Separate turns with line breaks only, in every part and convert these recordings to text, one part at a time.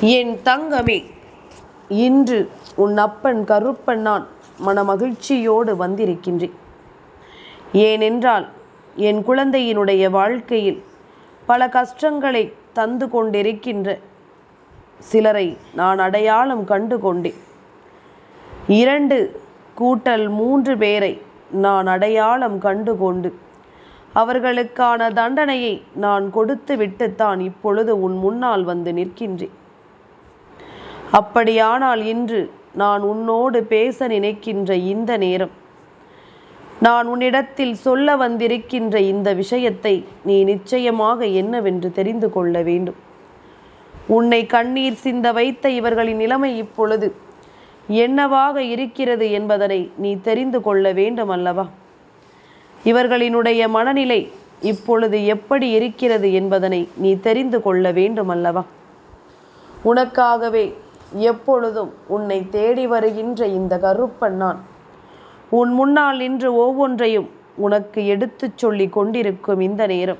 என் தங்கமே இன்று உன் அப்பன் கருப்பன் நான் மனமகிழ்ச்சியோடு வந்திருக்கின்றேன். ஏனென்றால் என் குழந்தையினுடைய வாழ்க்கையில் பல கஷ்டங்களை தந்து கொண்டிருக்கின்ற சிலரை நான் அடையாளம் கண்டு கொண்டேன். இரண்டு கூட்டல் மூன்று பேரை நான் அடையாளம் கண்டு கொண்டு அவர்களுக்கான தண்டனையை நான் கொடுத்து விட்டுத்தான் இப்பொழுது உன் முன்னால் வந்து நிற்கின்றேன். அப்படியானால் இன்று நான் உன்னோடு பேச நினைக்கின்ற இந்த நேரம் நான் உன்னிடத்தில் சொல்ல வந்திருக்கின்ற இந்த விஷயத்தை நீ நிச்சயமாக என்னவென்று தெரிந்து கொள்ள வேண்டும். உன்னை கண்ணீர் சிந்த வைத்த இவர்களின் நிலைமை இப்பொழுது என்னவாக இருக்கிறது என்பதனை நீ தெரிந்து கொள்ள வேண்டும் அல்லவா? இவர்களினுடைய மனநிலை இப்பொழுது எப்படி இருக்கிறது என்பதனை நீ தெரிந்து கொள்ள வேண்டும் அல்லவா? உனக்காகவே எப்பொழுதும் உன்னை தேடி வருகின்ற இந்த கருப்பன் நான் உன் முன்னால் நின்று ஒவ்வொன்றையும் உனக்கு எடுத்துச் சொல்லி கொண்டிருக்கும் இந்த நேரம்.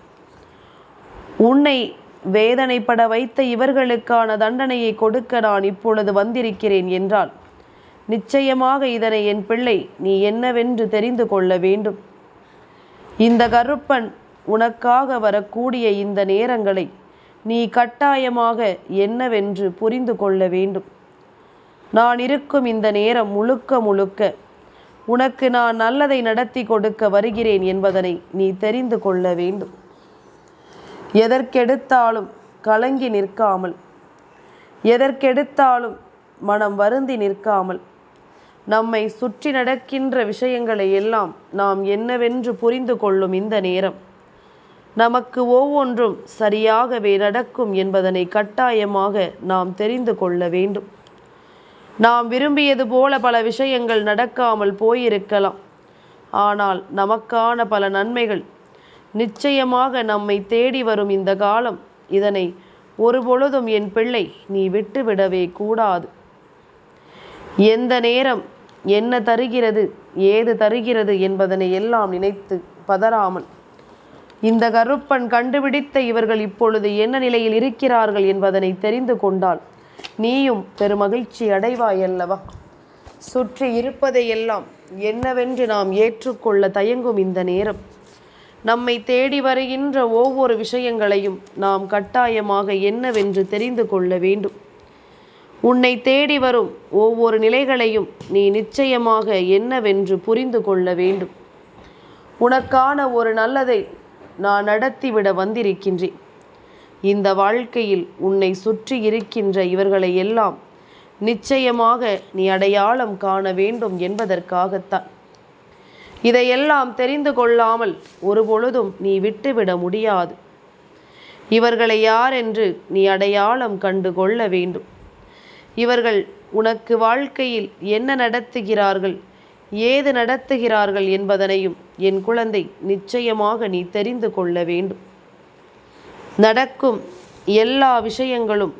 உன்னை வேதனைப்பட வைத்த இவர்களுக்கான தண்டனையை கொடுக்க நான் இப்பொழுது வந்திருக்கிறேன் என்றால் நிச்சயமாக இதனை என் பிள்ளை நீ என்னவென்று தெரிந்து கொள்ள வேண்டும். இந்த கருப்பன் உனக்காக வரக்கூடிய இந்த நேரங்களை நீ கட்டாயமாக என்னவென்று புரிந்து கொள்ள வேண்டும். நான் இருக்கும் இந்த நேரம் முழுக்க முழுக்க உனக்கு நான் நல்லதை நடத்தி கொடுக்க வருகிறேன் என்பதனை நீ தெரிந்து கொள்ள வேண்டும். எதற்கெடுத்தாலும் கலங்கி நிற்காமல் எதற்கெடுத்தாலும் மனம் வருந்தி நிற்காமல் நம்மை சுற்றி நடக்கின்ற விஷயங்களை எல்லாம் நாம் என்னவென்று புரிந்து கொள்ளும் இந்த நேரம். நமக்கு ஒவ்வொன்றும் சரியாகவே நடக்கும் என்பதனை கட்டாயமாக நாம் தெரிந்து கொள்ள வேண்டும். நாம் விரும்பியது போல பல விஷயங்கள் நடக்காமல் போயிருக்கலாம். ஆனால் நமக்கான பல நன்மைகள் நிச்சயமாக நம்மை தேடி வரும் இந்த காலம். இதனை ஒருபொழுதும் என் பிள்ளை நீ விட்டுவிடவே கூடாது. எந்த நேரம் என்ன தருகிறது ஏது தருகிறது என்பதனை எல்லாம் நினைத்து பதறாமல் இந்த கருப்பன் கண்டுபிடித்த இவர்கள் இப்பொழுது என்ன நிலையில் இருக்கிறார்கள் என்பதனை தெரிந்து கொண்டால் நீயும் பெருமகிழ்ச்சி அடைவாய் அல்லவா? சுற்றி இருப்பதையெல்லாம் என்னவென்று நாம் ஏற்றுக்கொள்ள தயங்கும் இந்த நேரம். நம்மை தேடி வருகின்ற ஒவ்வொரு விஷயங்களையும் நாம் கட்டாயமாக என்னவென்று தெரிந்து கொள்ள வேண்டும். உன்னை தேடி வரும் ஒவ்வொரு நிலைகளையும் நீ நிச்சயமாக என்னவென்று புரிந்து கொள்ள வேண்டும். உனக்கான ஒரு நல்லதை நான் நடத்திவிட வந்திருக்கின்றேன். இந்த வாழ்க்கையில் உன்னை சுற்றி இருக்கின்ற இவர்களை எல்லாம் நிச்சயமாக நீ அடையாளம் காண வேண்டும் என்பதற்காகத்தான். இதையெல்லாம் தெரிந்து கொள்ளாமல் ஒருபொழுதும் நீ விட்டுவிட முடியாது. இவர்களை யார் என்று நீ அடையாளம் கண்டு கொள்ள வேண்டும். இவர்கள் உனக்கு வாழ்க்கையில் என்ன நடத்துகிறார்கள் ஏது நடத்துகிறார்கள் என்பதனையும் என் குழந்தை நிச்சயமாக நீ தெரிந்து கொள்ள வேண்டும். நடக்கும் எல்லா விஷயங்களும்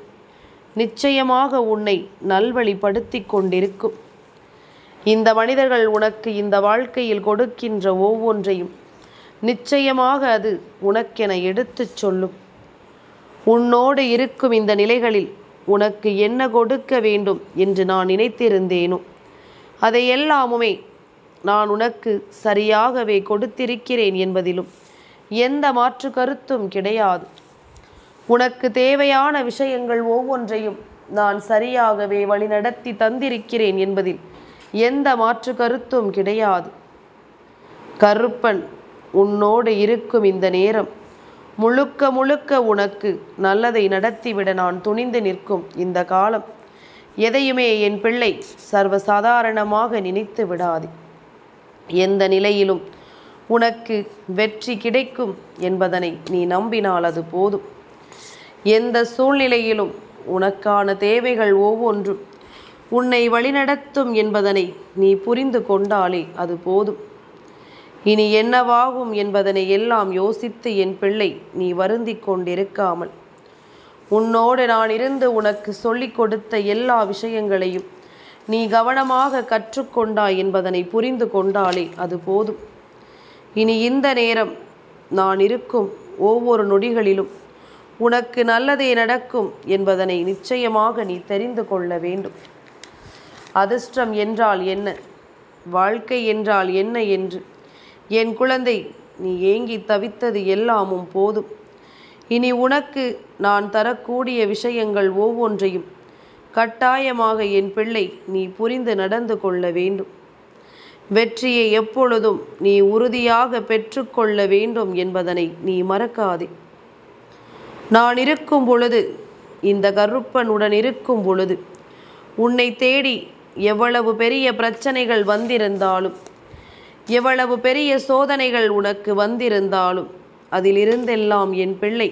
நிச்சயமாக உன்னை நல்வழிப்படுத்தி கொண்டிருக்கும். இந்த மனிதர்கள் உனக்கு இந்த வாழ்க்கையில் கொடுக்கின்ற ஒவ்வொன்றையும் நிச்சயமாக அது உனக்கென எடுத்துச் சொல்லும். உன்னோடு இருக்கும் இந்த நிலைகளில் உனக்கு என்ன கொடுக்க வேண்டும் என்று நான் நினைத்திருந்தேனோ? அதை எல்லாமுமே நான் உனக்கு சரியாகவே கொடுத்திருக்கிறேன் என்பதிலும் எந்த மாற்று கருத்தும் கிடையாது. உனக்கு தேவையான விஷயங்கள் ஒவ்வொன்றையும் நான் சரியாகவே வழிநடத்தி தந்திருக்கிறேன் என்பதில் எந்த மாற்று கருத்தும் கிடையாது. கருப்பன் உன்னோடு இருக்கும் இந்த நேரம் முழுக்க முழுக்க உனக்கு நல்லதை நடத்திவிட நான் துணிந்து நிற்கும் இந்த காலம். எதையுமே என் பிள்ளை சர்வசாதாரணமாக நினைத்து விடாது. எந்த நிலையிலும் உனக்கு வெற்றி கிடைக்கும் என்பதனை நீ நம்பினால் அது போதும். எந்த சூழ்நிலையிலும் உனக்கான தேவைகள் ஒவ்வொன்றும் உன்னை வழிநடத்தும் என்பதனை நீ புரிந்து கொண்டாலே அது போதும். இனி என்னவாகும் என்பதனை எல்லாம் யோசித்து என் பிள்ளை நீ வருந்தி கொண்டிருக்காமல் உன்னோடு நான் இருந்து உனக்கு சொல்லிக் கொடுத்த எல்லா விஷயங்களையும் நீ கவனமாக கற்றுக்கொண்டாய் என்பதனை புரிந்து கொண்டாலே அது போதும். இனி இந்த நேரம் நான் இருக்கும் ஒவ்வொரு நொடிகளிலும் உனக்கு நல்லதே நடக்கும் என்பதனை நிச்சயமாக நீ தெரிந்து கொள்ள வேண்டும். அதிர்ஷ்டம் என்றால் என்ன? வாழ்க்கை என்றால் என்ன என்று? என் குழந்தை நீ ஏங்கி தவித்தது எல்லாமும் போதும். இனி உனக்கு நான் தரக்கூடிய விஷயங்கள் ஒவ்வொன்றையும் கட்டாயமாக என் பிள்ளை நீ புரிந்து நடந்து கொள்ள வேண்டும். வெற்றியை எப்பொழுதும் நீ உறுதியாக பெற்றுக்கொள்ள வேண்டும் என்பதனை நீ மறக்காதே. நான் இருக்கும் பொழுது இந்த கருப்பனுடன் இருக்கும் பொழுது உன்னை தேடி எவ்வளவு பெரிய பிரச்சனைகள் வந்திருந்தாலும் எவ்வளவு பெரிய சோதனைகள் உனக்கு வந்திருந்தாலும் அதிலிருந்தெல்லாம் என் பிள்ளை.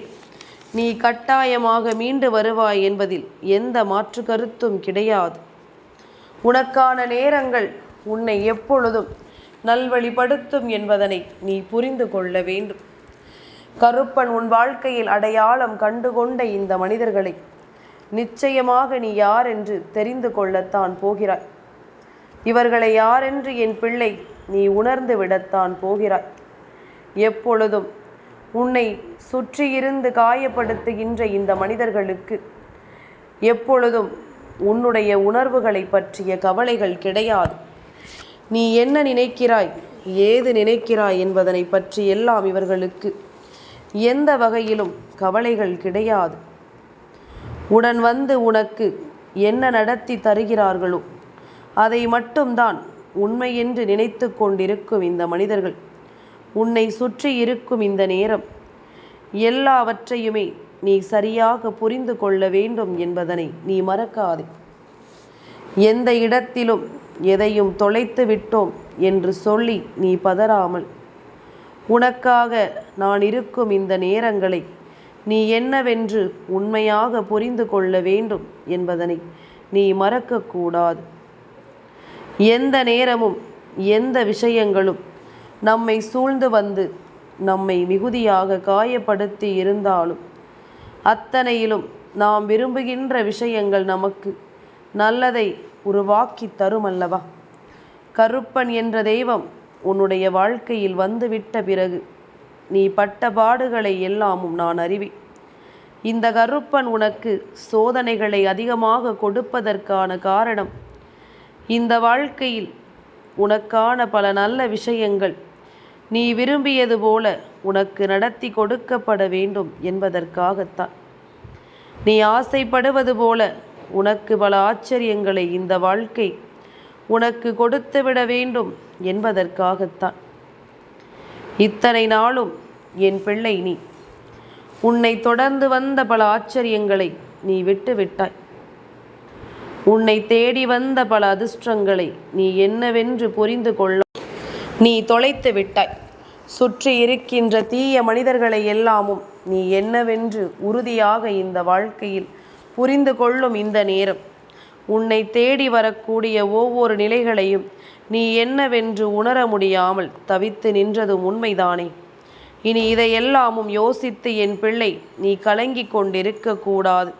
நீ கட்டாயமாக மீண்டு வருவாய் என்பதில் எந்த மாற்று கருத்தும் கிடையாது. உனக்கான நேரங்கள் உன்னை எப்பொழுதும் நல்வழிப்படுத்தும் என்பதனை நீ புரிந்து கொள்ள வேண்டும். கருப்பன் உன் வாழ்க்கையில் அடையாளம் கண்டுகொண்ட இந்த மனிதர்களை நிச்சயமாக நீ யார் என்று தெரிந்து கொள்ளத்தான் போகிறாய். இவர்களை யாரென்று என் பிள்ளை நீ உணர்ந்து விடத்தான் போகிறாய். எப்பொழுதும் உன்னை சுற்றியிருந்து காயப்படுத்துகின்ற இந்த மனிதர்களுக்கு எப்பொழுதும் உன்னுடைய உணர்வுகளை பற்றிய கவலைகள் கிடையாது. நீ என்ன நினைக்கிறாய்? ஏது நினைக்கிறாய் என்பதனை பற்றி எல்லாம் இவர்களுக்கு எந்த வகையிலும் கவலைகள் கிடையாது. உடன் வந்து உனக்கு என்ன நடத்தி தருகிறார்களோ அதை மட்டும்தான் உண்மை என்று நினைத்து கொண்டிருக்கும் இந்த மனிதர்கள். உன்னை சுற்றி இருக்கும் இந்த நேரம். எல்லாவற்றையுமே நீ சரியாக புரிந்து கொள்ள வேண்டும் என்பதனை நீ மறக்காதே. எந்த இடத்திலும் எதையும் தொலைத்து விட்டோம் என்று சொல்லி நீ பதறாமல் உனக்காக நான் இருக்கும் இந்த நேரங்களை நீ என்னவென்று உண்மையாக புரிந்து கொள்ள வேண்டும் என்பதனை நீ மறக்கக்கூடாது. எந்த நேரமும் எந்த விஷயங்களும் நம்மை சூழ்ந்து வந்து நம்மை மிகுதியாக காயப்படுத்தி இருந்தாலும் அத்தனையிலும் நாம் விரும்புகின்ற விஷயங்கள் நமக்கு நல்லதை உருவாக்கி தரும் அல்லவா கருப்பன் என்ற தெய்வம் உன்னுடைய வாழ்க்கையில் வந்துவிட்ட பிறகு நீ பட்ட பாடுகளை எல்லாமும் நான் அறிவேன். இந்த கருப்பன் உனக்கு சோதனைகளை அதிகமாக கொடுப்பதற்கான காரணம் இந்த வாழ்க்கையில் உனக்கான பல நல்ல விஷயங்கள் நீ விரும்பியது போல உனக்கு நடத்தி கொடுக்கப்பட வேண்டும் என்பதற்காகத்தான். நீ ஆசைப்படுவது போல உனக்கு பல ஆச்சரியங்களை இந்த வாழ்க்கை உனக்கு கொடுத்துவிட வேண்டும் என்பதற்காகத்தான். இத்தனை நாளும் என் பிள்ளை நீ. உன்னை தொடர்ந்து வந்த பல ஆச்சரியங்களை நீ விட்டுவிட்டாய் உன்னை தேடி வந்த பல அதிர்ஷ்டங்களை நீ என்னவென்று புரிந்து கொள்ள நீ தொலைத்து விட்டாய். சுற்றி இருக்கின்ற தீய மனிதர்களை எல்லாமும் நீ என்னவென்று உறுதியாக இந்த வாழ்க்கையில் புரிந்து கொள்ளும் இந்த நேரம். உன்னை தேடி வரக்கூடிய ஒவ்வொரு நிலைகளையும் நீ என்னவென்று உணர முடியாமல் தவித்து நின்றதும் உண்மைதானே. இனி இதையெல்லாமும் யோசித்து என் பிள்ளை நீ கலங்கி கொண்டிருக்க கூடாது.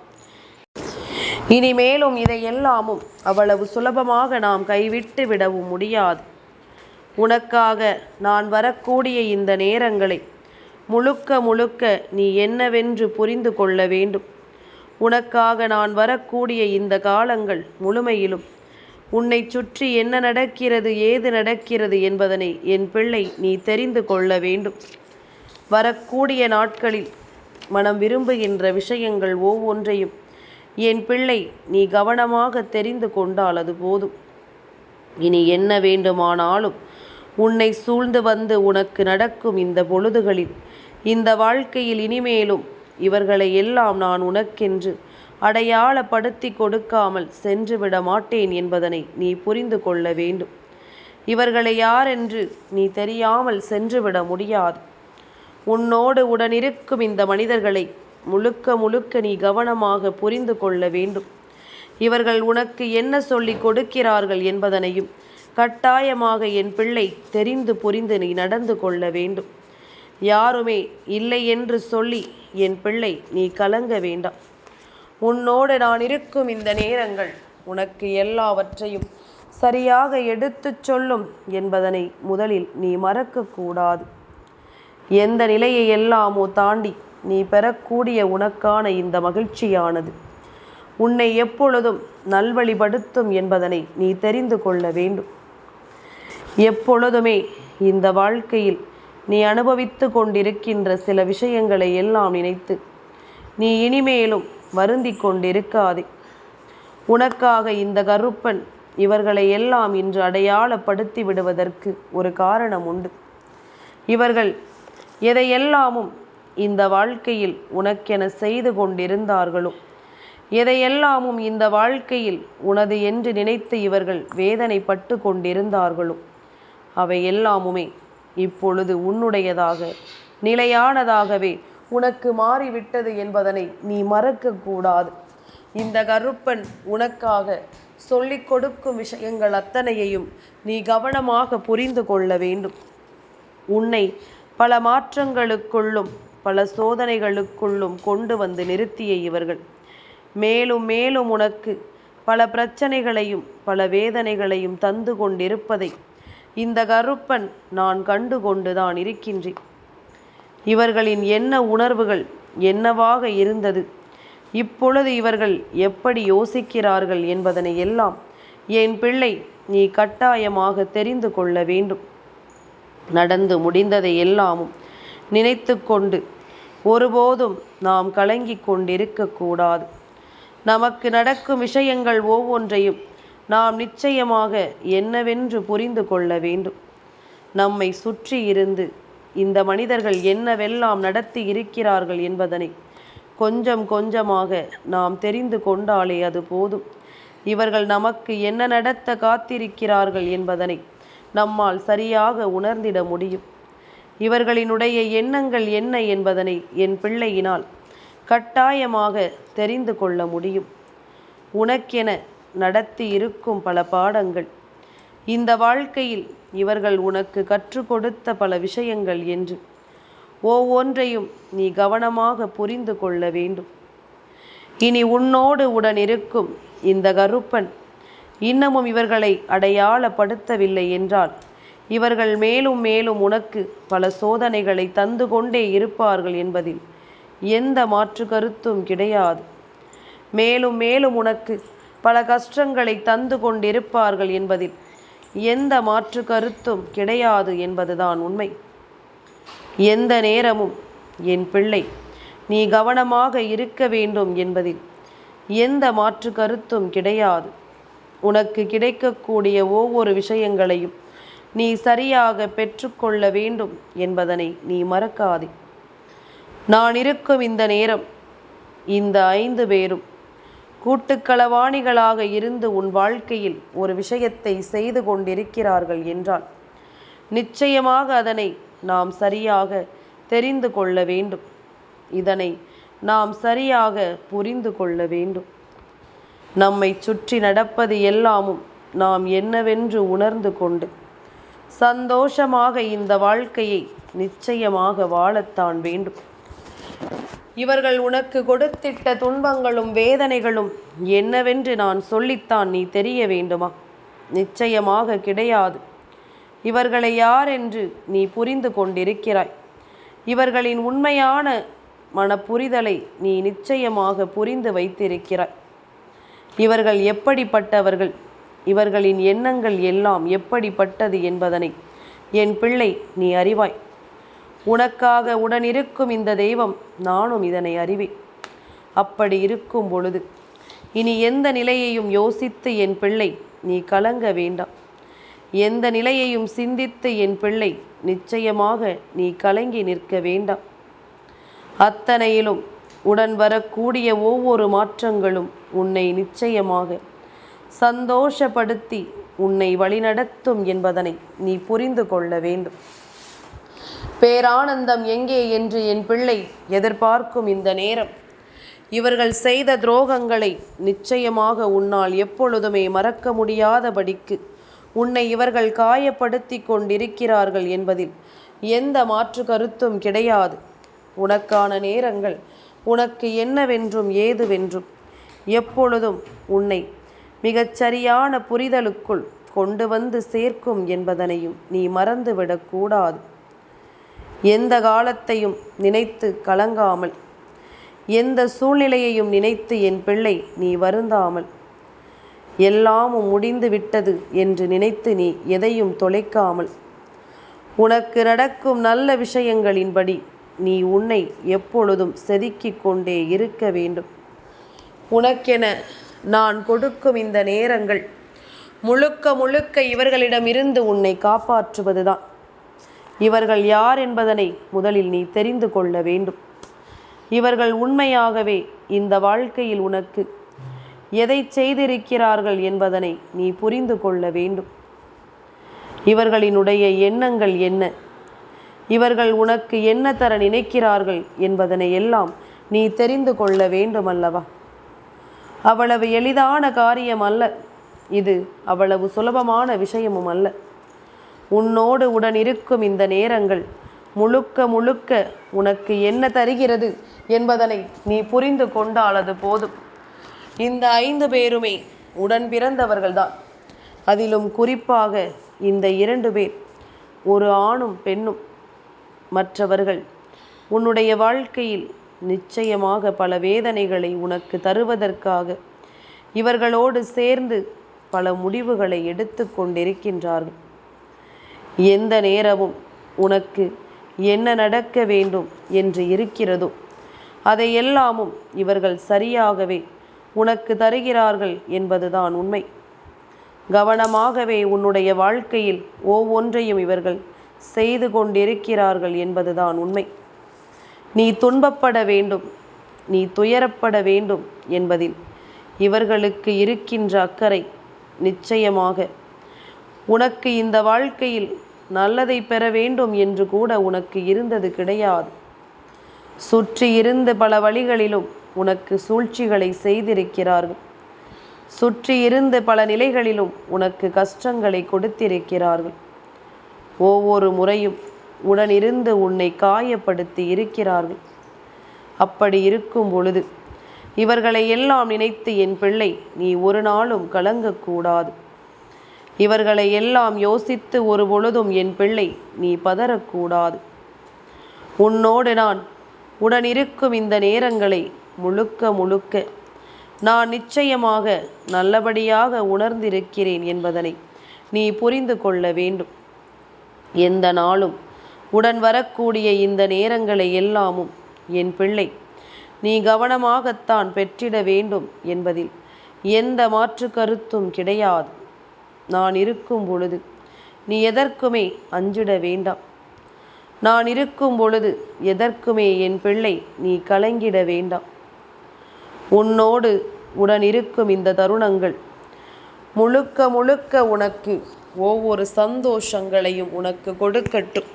இனிமேலும் இதையெல்லாமும் அவ்வளவு சுலபமாக நாம் கைவிட்டு விடவும் முடியாது. உனக்காக நான் வரக்கூடிய இந்த நேரங்களை முழுக்க முழுக்க நீ என்னவென்று புரிந்து கொள்ள வேண்டும். உனக்காக நான் வரக்கூடிய இந்த காலங்கள் முழுமையிலும் உன்னை சுற்றி என்ன நடக்கிறது ஏது நடக்கிறது என்பதனை என் பிள்ளை நீ தெரிந்து கொள்ள வேண்டும். வரக்கூடிய நாட்களில் மனம் விரும்புகின்ற விஷயங்கள் ஒவ்வொன்றையும் என் பிள்ளை நீ கவனமாக தெரிந்து கொண்டால் அது போதும். இனி என்ன வேண்டுமானாலும் உன்னை சூழ்ந்து வந்து உனக்கு நடக்கும் இந்த பொழுதுகளில் இந்த வாழ்க்கையில் இனிமேலும் இவர்களை எல்லாம் நான் உனக்கென்று அடையாளப்படுத்தி கொடுக்காமல் சென்றுவிட மாட்டேன் என்பதனை நீ புரிந்து கொள்ள வேண்டும். இவர்களை யாரென்று நீ தெரியாமல் சென்றுவிட முடியாது. உன்னோடு உடனிருக்கும் இந்த மனிதர்களை முழுக்க முழுக்க நீ கவனமாக புரிந்து கொள்ள வேண்டும். இவர்கள் உனக்கு என்ன சொல்லி கொடுக்கிறார்கள் என்பதனையும் கட்டாயமாக என் பிள்ளை தெரிந்து புரிந்து நீ நடந்து கொள்ள வேண்டும். யாருமே இல்லை என்று சொல்லி என் பிள்ளை நீ கலங்க வேண்டாம். உன்னோடு நான் இருக்கும் இந்த நேரங்கள் உனக்கு எல்லாவற்றையும் சரியாக எடுத்துச் சொல்லும் என்பதனை முதலில் நீ மறக்கக்கூடாது எந்த நிலையை எல்லாமோ தாண்டி நீ பெறக்கூடிய உனக்கான இந்த மகிழ்ச்சியானது உன்னை எப்பொழுதும் நல்வழிபடுத்தும் என்பதனை நீ தெரிந்து கொள்ள வேண்டும். எப்பொழுதுமே இந்த வாழ்க்கையில் நீ அனுபவித்து கொண்டிருக்கின்ற சில விஷயங்களை எல்லாம் நினைத்து நீ இனிமேலும் வருந்தி கொண்டிருக்காதே. உனக்காக இந்த கருப்பன் இவர்களை எல்லாம் இன்று அடையாளப்படுத்தி விடுவதற்கு ஒரு காரணம் உண்டு. இவர்கள் எதையெல்லாமும் இந்த வாழ்க்கையில் உனக்கென செய்து கொண்டிருந்தார்களோ எதையெல்லாமும் இந்த வாழ்க்கையில் உனது என்று நினைத்து இவர்கள் வேதனைப்பட்டு கொண்டிருந்தார்களோ அவை எல்லாமுமே இப்பொழுது உன்னுடையதாக நிலையானதாகவே உனக்கு மாறிவிட்டது என்பதனை நீ மறக்கக்கூடாது. இந்த கருப்பன் உனக்காக சொல்லிக் கொடுக்கும் விஷயங்கள் அத்தனையையும் நீ கவனமாக புரிந்து கொள்ள வேண்டும். உன்னை பல மாற்றங்களுக்குள்ளும் பல சோதனைகளுக்குள்ளும் கொண்டு வந்து நிறுத்திய இவர்கள். மேலும் மேலும் உனக்கு பல பிரச்சனைகளையும் பல வேதனைகளையும் தந்து கொண்டிருப்பதை இந்த கருப்பன் நான் கண்டு கொண்டுதான் இருக்கின்றேன். இவர்களின் என்ன உணர்வுகள் என்னவாக இருந்தது? இப்பொழுது இவர்கள் எப்படி யோசிக்கிறார்கள் என்பதனை எல்லாம் என் பிள்ளை நீ கட்டாயமாக தெரிந்து கொள்ள வேண்டும். நடந்து முடிந்ததை எல்லாமும் நினைத்து கொண்டு ஒருபோதும் நாம் கலங்கி கொண்டிருக்கக்கூடாது நமக்கு நடக்கும் விஷயங்கள் ஒவ்வொன்றையும் நாம் நிச்சயமாக என்னவென்று புரிந்து கொள்ள வேண்டும். நம்மை சுற்றி இருந்து இந்த மனிதர்கள் என்னவெல்லாம் நடத்தி இருக்கிறார்கள் என்பதனை கொஞ்சம் கொஞ்சமாக நாம் தெரிந்து கொண்டாலே அது போதும். இவர்கள் நமக்கு என்ன நடத்த காத்திருக்கிறார்கள் என்பதனை நம்மால் சரியாக உணர்ந்திட முடியும். இவர்களினுடைய எண்ணங்கள் என்ன என்பதனை என் பிள்ளையினால் கட்டாயமாக தெரிந்து கொள்ள முடியும். உனக்கென நடத்தி இருக்கும் பல பாடங்கள். இந்த வாழ்க்கையில் இவர்கள் உனக்கு கற்றுக் கொடுத்த பல விஷயங்கள் என்று. ஒவ்வொன்றையும் நீ கவனமாக புரிந்து கொள்ள வேண்டும். இனி உன்னோடு உடன் இருக்கும் இந்த கருப்பன் இன்னமும் இவர்களை அடையாளப்படுத்தவில்லை என்றால் இவர்கள் மேலும் மேலும் உனக்கு பல சோதனைகளை தந்து கொண்டே இருப்பார்கள் என்பதில் எந்த மாற்று கருத்தும் கிடையாது. மேலும் மேலும் உனக்கு பல கஷ்டங்களை தந்து கொண்டிருப்பார்கள் என்பதில் எந்த மாற்று கருத்தும் கிடையாது என்பதுதான் உண்மை. எந்த நேரமும் என் பிள்ளை நீ கவனமாக இருக்க வேண்டும் என்பதில் எந்த மாற்று கருத்தும் கிடையாது. உனக்கு கிடைக்கக்கூடிய ஒவ்வொரு விஷயங்களையும் நீ சரியாக பெற்றுக்கொள்ள வேண்டும் என்பதனை நீ மறக்காதே. நான் இருக்கும் இந்த நேரம் இந்த ஐந்து பேரும் கூட்டுக்களவாணிகளாக இருந்து உன் வாழ்க்கையில் ஒரு விஷயத்தை செய்து கொண்டிருக்கிறார்கள் என்றால் நிச்சயமாக அதனை நாம் சரியாக தெரிந்து கொள்ள வேண்டும். இதனை நாம் சரியாக புரிந்து கொள்ள வேண்டும். நம்மை சுற்றி நடப்பது எல்லாமும் நாம் என்னவென்று உணர்ந்து கொண்டு சந்தோஷமாக இந்த வாழ்க்கையை நிச்சயமாக வாழத்தான் வேண்டும். இவர்கள் உனக்கு கொடுத்திட்ட துன்பங்களும் வேதனைகளும் என்னவென்று நான் சொல்லித்தான் நீ தெரிய வேண்டுமா? நிச்சயமாக கிடையாது. இவர்களை யார் என்று நீ புரிந்து கொண்டிருக்கிறாய்? இவர்களின் உண்மையான மனப்புரிதலை நீ நிச்சயமாக புரிந்து வைத்திருக்கிறாய். இவர்கள் எப்படிப்பட்டவர்கள்? இவர்களின் எண்ணங்கள் எல்லாம் எப்படிப்பட்டது என்பதனை என் பிள்ளை நீ அறிவாய். உனக்காக உடனிருக்கும் இந்த தெய்வம் நானும் இதனை அறிவேன். அப்படி இருக்கும் பொழுது இனி எந்த நிலையையும் யோசித்து என் பிள்ளை நீ கலங்க வேண்டாம். எந்த நிலையையும் சிந்தித்து என் பிள்ளை நிச்சயமாக நீ கலங்கி நிற்க வேண்டாம். அத்தனையிலும் உடன் வரக்கூடிய ஒவ்வொரு மாற்றங்களும் உன்னை நிச்சயமாக சந்தோஷப்படுத்தி உன்னை வழிநடத்தும் என்பதனை நீ புரிந்து கொள்ள வேண்டும். பேரானந்தம் எங்கே என்று என் பிள்ளை எதிர்பார்க்கும் இந்த நேரம். இவர்கள் செய்த துரோகங்களை நிச்சயமாக உன்னால் எப்பொழுதுமே மறக்க முடியாதபடிக்கு உன்னை இவர்கள் காயப்படுத்தி கொண்டிருக்கிறார்கள் என்பதில் எந்த மாற்று கருத்தும் கிடையாது. உனக்கான நேரங்கள் உனக்கு என்னவென்றும் ஏதுவென்றும் எப்பொழுதும் உன்னை மிகச்சரியான புரிதலுக்குள் கொண்டு வந்து சேர்க்கும் என்பதனையும் நீ மறந்துவிடக்கூடாது எந்த காலத்தையும் நினைத்து கலங்காமல் எந்த சூழ்நிலையையும் நினைத்து என் பிள்ளை நீ வருந்தாமல் எல்லாமும் முடிந்து விட்டது என்று நினைத்து நீ எதையும் தொலைக்காமல் உனக்கு நடக்கும் நல்ல விஷயங்களின்படி நீ உன்னை எப்பொழுதும் செதுக்கிக் கொண்டே இருக்க வேண்டும். உனக்கென நான் கொடுக்கும் இந்த நேரங்கள் முழுக்க முழுக்க இவர்களிடமிருந்து உன்னை காப்பாற்றுவதுதான். இவர்கள் யார் என்பதனை முதலில் நீ தெரிந்து கொள்ள வேண்டும். இவர்கள் உண்மையாகவே இந்த வாழ்க்கையில் உனக்கு எதை செய்திருக்கிறார்கள் என்பதனை நீ புரிந்து கொள்ள வேண்டும். இவர்களினுடைய எண்ணங்கள் என்ன? இவர்கள் உனக்கு என்ன தர நினைக்கிறார்கள் என்பதனை எல்லாம் நீ தெரிந்து கொள்ள வேண்டுமல்லவா? அவ்வளவு எளிதான காரியம் அல்ல இது அவ்வளவு சுலபமான விஷயமும் அல்ல உன்னோடு உடன் இருக்கும் இந்த நேரங்கள் முழுக்க முழுக்க உனக்கு என்ன தருகிறது என்பதனை நீ புரிந்து கொண்டாலது போதும். இந்த ஐந்து பேருமே உடன் பிறந்தவர்கள்தான். அதிலும் குறிப்பாக இந்த இரண்டு பேர் ஒரு ஆணும் பெண்ணும் மற்றவர்கள். உன்னுடைய வாழ்க்கையில் நிச்சயமாக பல வேதனைகளை உனக்கு தருவதற்காக இவர்களோடு சேர்ந்து பல முடிவுகளை எடுத்து கொண்டிருக்கின்றார்கள். எந்த நேரமும் உனக்கு என்ன நடக்க வேண்டும் என்று இருக்கிறதோ அதை எல்லாமும் இவர்கள் சரியாகவே உனக்கு தருகிறார்கள் என்பதுதான் உண்மை. கவனமாகவே உன்னுடைய வாழ்க்கையில் ஒவ்வொன்றையும் இவர்கள் செய்து கொண்டிருக்கிறார்கள் என்பதுதான் உண்மை. நீ துன்பப்பட வேண்டும் நீ துயரப்பட வேண்டும் என்பதில் இவர்களுக்கு இருக்கின்ற அக்கறை நிச்சயமாக உனக்கு இந்த வாழ்க்கையில் நல்லதை பெற வேண்டும் என்று கூட உனக்கு இருந்தது கிடையாது. சுற்றி இருந்து பல வழிகளிலும் உனக்கு சூழ்ச்சிகளை செய்திருக்கிறார்கள். சுற்றி இருந்து பல நிலைகளிலும் உனக்கு கஷ்டங்களை கொடுத்திருக்கிறார்கள். ஒவ்வொரு முறையும் உடனிருந்து உன்னை காயப்படுத்தி இருக்கிறார்கள். அப்படி இருக்கும் பொழுது இவர்களை எல்லாம் நினைத்து என் பிள்ளை நீ ஒரு நாளும் கலங்கக்கூடாது. இவர்களை எல்லாம் யோசித்து ஒரு பொழுதும் என் பிள்ளை நீ பதறக்கூடாது. உன்னோடு நான் உடனிருக்கும் இந்த நேரங்களை முழுக்க முழுக்க நான் நிச்சயமாக நல்லபடியாக உணர்ந்திருக்கிறேன் என்பதனை நீ புரிந்து கொள்ள வேண்டும். எந்த நாளும் உடன் வரக்கூடிய இந்த நேரங்களை எல்லாமும் என் பிள்ளை நீ கவனமாகத்தான் பெற்றிட வேண்டும் என்பதில் எந்த மாற்று கருத்தும் கிடையாது. நான் இருக்கும் பொழுது நீ எதற்குமே அஞ்சிட வேண்டாம். நான் இருக்கும் பொழுது எதற்குமே என் பிள்ளை நீ கலங்கிட வேண்டாம். உன்னோடு உடன் இருக்கும் இந்த தருணங்கள் முழுக்க முழுக்க உனக்கு ஒவ்வொரு சந்தோஷங்களையும் உனக்கு கொடுக்கட்டும்.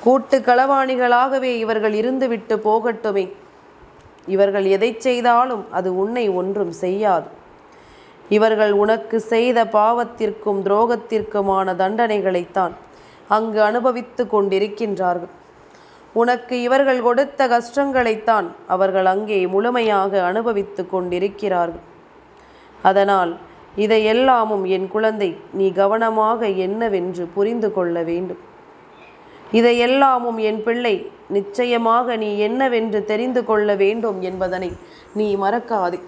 கூட்டு களவாணிகளாகவே இவர்கள் இருந்துவிட்டு போகட்டுமே. இவர்கள் எதை செய்தாலும் அது உன்னை ஒன்றும் செய்யாது. இவர்கள் உனக்கு செய்த பாவத்திற்கும் துரோகத்திற்குமான தண்டனைகளைத்தான் அங்கு அனுபவித்து கொண்டிருக்கின்றார்கள். உனக்கு இவர்கள் கொடுத்த கஷ்டங்களைத்தான் அவர்கள் அங்கே முழுமையாக அனுபவித்து கொண்டிருக்கிறார்கள். அதனால் இதையெல்லாமும் என் குழந்தை நீ கவனமாக என்னவென்று புரிந்து கொள்ள வேண்டும். இதையெல்லாமும் என் பிள்ளை நிச்சயமாக நீ என்னவென்று தெரிந்து கொள்ள வேண்டும் என்பதனை நீ மறக்காதே.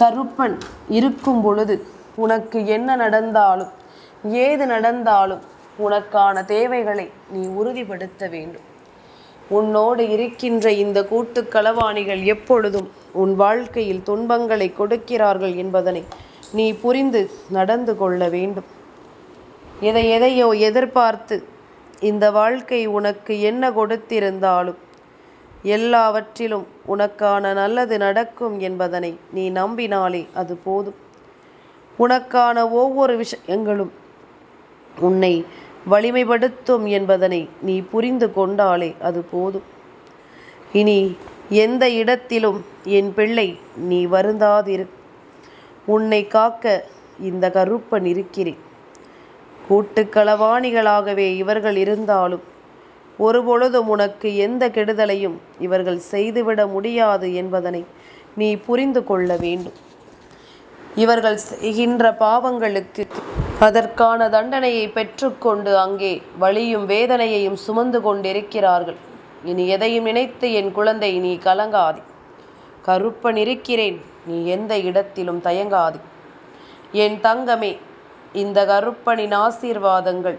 கருப்பன் இருக்கும் பொழுது உனக்கு என்ன நடந்தாலும் ஏது நடந்தாலும் உனக்கான தேவைகளை நீ உறுதிப்படுத்த வேண்டும். உன்னோடு இருக்கின்ற இந்த கூட்டு களவாணிகள் எப்பொழுதும் உன் வாழ்க்கையில் துன்பங்களை கொடுக்கிறார்கள் என்பதனை நீ புரிந்து நடந்து கொள்ள வேண்டும். எதை எதையோ எதிர்பார்த்து இந்த வாழ்க்கை உனக்கு என்ன கொடுத்திருந்தாலும் எல்லாவற்றிலும் உனக்கான நல்லது நடக்கும் என்பதனை நீ நம்பினாலே அது போதும். உனக்கான ஒவ்வொரு விஷயங்களும் உன்னை வலிமைப்படுத்தும் என்பதனை நீ புரிந்து கொண்டாலே அது போதும். இனி எந்த இடத்திலும் என் பிள்ளை நீ வருந்தாதிரு. உன்னை காக்க இந்த கருப்பன் இருக்கிறேன். கூட்டுக்களவாணிகளாகவே இவர்கள் இருந்தாலும் ஒருபொழுதும் உனக்கு எந்த கெடுதலையும் இவர்கள் செய்துவிட முடியாது என்பதனை நீ புரிந்து கொள்ள வேண்டும். இவர்கள் செய்கின்ற பாவங்களுக்கு அதற்கான தண்டனையை பெற்றுக்கொண்டு அங்கே வழியும் வேதனையையும் சுமந்து கொண்டிருக்கிறார்கள். இனி எதையும் நினைத்து என் குழந்தை நீ கலங்காதே. கருப்பன் இருக்கிறேன் நீ எந்த இடத்திலும் தயங்காதே. என் தங்கமே இந்த கருப்பனின் ஆசீர்வாதங்கள்